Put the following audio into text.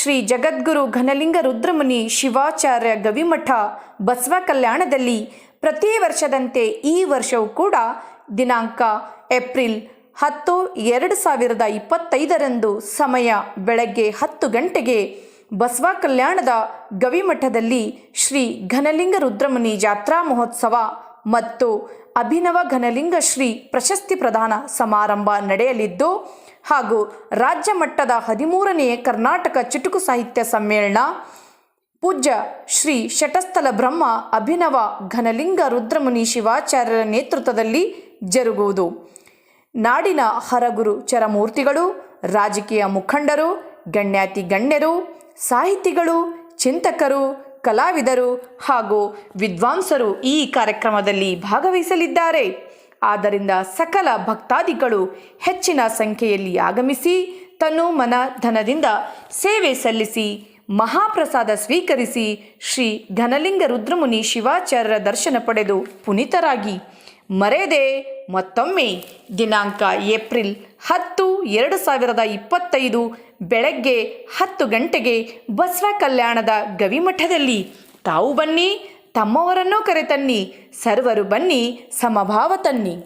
ಶ್ರೀ ಜಗದ್ಗುರು ಘನಲಿಂಗ ರುದ್ರಮುನಿ ಶಿವಾಚಾರ್ಯ ಗವಿಮಠ ಬಸವ ಕಲ್ಯಾಣದಲ್ಲಿ ಪ್ರತಿ ವರ್ಷದಂತೆ ಈ ವರ್ಷವೂ ಕೂಡ ದಿನಾಂಕ ಏಪ್ರಿಲ್ ಹತ್ತು ಎರಡು ಸಾವಿರದ ಇಪ್ಪತ್ತೈದರಂದು ಸಮಯ ಬೆಳಗ್ಗೆ ಹತ್ತು ಗಂಟೆಗೆ ಬಸವ ಕಲ್ಯಾಣದ ಗವಿಮಠದಲ್ಲಿ ಶ್ರೀ ಘನಲಿಂಗ ರುದ್ರಮುನಿ ಜಾತ್ರಾ ಮಹೋತ್ಸವ ಮತ್ತು ಅಭಿನವ ಘನಲಿಂಗ ಶ್ರೀ ಪ್ರಶಸ್ತಿ ಪ್ರದಾನ ಸಮಾರಂಭ ನಡೆಯಲಿದ್ದು ಹಾಗೂ ರಾಜ್ಯ ಮಟ್ಟದ ಹದಿಮೂರನೆಯ ಕರ್ನಾಟಕ ಚುಟುಕು ಸಾಹಿತ್ಯ ಸಮ್ಮೇಳನ ಪೂಜ್ಯ ಶ್ರೀ ಶಟಸ್ಥಲ ಬ್ರಹ್ಮ ಅಭಿನವ ಘನಲಿಂಗ ರುದ್ರಮುನಿ ಶಿವಾಚಾರ್ಯರ ನೇತೃತ್ವದಲ್ಲಿ ಜರುಗುವುದು. ನಾಡಿನ ಹರಗುರು ಚರಮೂರ್ತಿಗಳು, ರಾಜಕೀಯ ಮುಖಂಡರು ಗಣ್ಯಾತಿ ಗಣ್ಯರು ಸಾಹಿತಿಗಳು, ಚಿಂತಕರು ಕಲಾವಿದರು ಹಾಗೂ ವಿದ್ವಾಂಸರು ಈ ಕಾರ್ಯಕ್ರಮದಲ್ಲಿ ಭಾಗವಹಿಸಲಿದ್ದಾರೆ. ಆದ್ದರಿಂದ ಸಕಲ ಭಕ್ತಾದಿಗಳು ಹೆಚ್ಚಿನ ಸಂಖ್ಯೆಯಲ್ಲಿ ಆಗಮಿಸಿ ತನು ಮನ ಧನದಿಂದ ಸೇವೆ ಸಲ್ಲಿಸಿ, ಮಹಾಪ್ರಸಾದ ಸ್ವೀಕರಿಸಿ ಶ್ರೀ ಘನಲಿಂಗ ರುದ್ರಮುನಿ ಶಿವಾಚಾರ್ಯರ ದರ್ಶನ ಪಡೆದು ಪುನೀತರಾಗಿ ಮರೆಯದೆ ಮತ್ತೊಮ್ಮೆ ದಿನಾಂಕ ಏಪ್ರಿಲ್ ಹತ್ತು, ಎರಡು ಸಾವಿರದ ಇಪ್ಪತ್ತೈದು ಬೆಳಗ್ಗೆ ಹತ್ತು ಗಂಟೆಗೆ ಬಸವ ಕಲ್ಯಾಣದ ಗವಿಮಠದಲ್ಲಿ. ತಾವು ಬನ್ನಿ, ತಮ್ಮವರನ್ನೂ ಕರೆತನ್ನಿ, ಸರ್ವರು ಬನ್ನಿ, ಸಮಭಾವ ತನ್ನಿ.